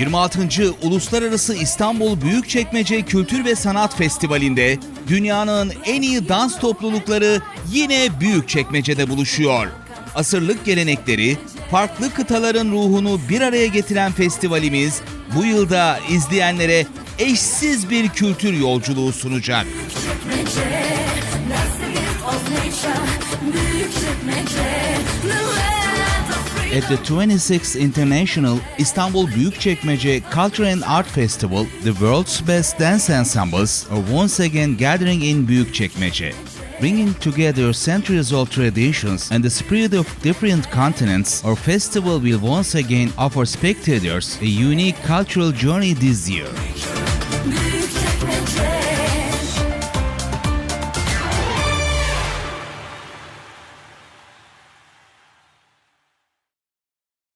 26. Uluslararası İstanbul Büyükçekmece Kültür ve Sanat Festivali'nde dünyanın en iyi dans toplulukları yine Büyükçekmece'de buluşuyor. Asırlık gelenekleri, farklı kıtaların ruhunu bir araya getiren festivalimiz bu yılda izleyenlere eşsiz bir kültür yolculuğu sunacak. At the 26th International Istanbul Büyükçekmece Culture and Art Festival, the world's best dance ensembles are once again gathering in Büyükçekmece. Bringing together centuries-old traditions and the spirit of different continents, our festival will once again offer spectators a unique cultural journey this year.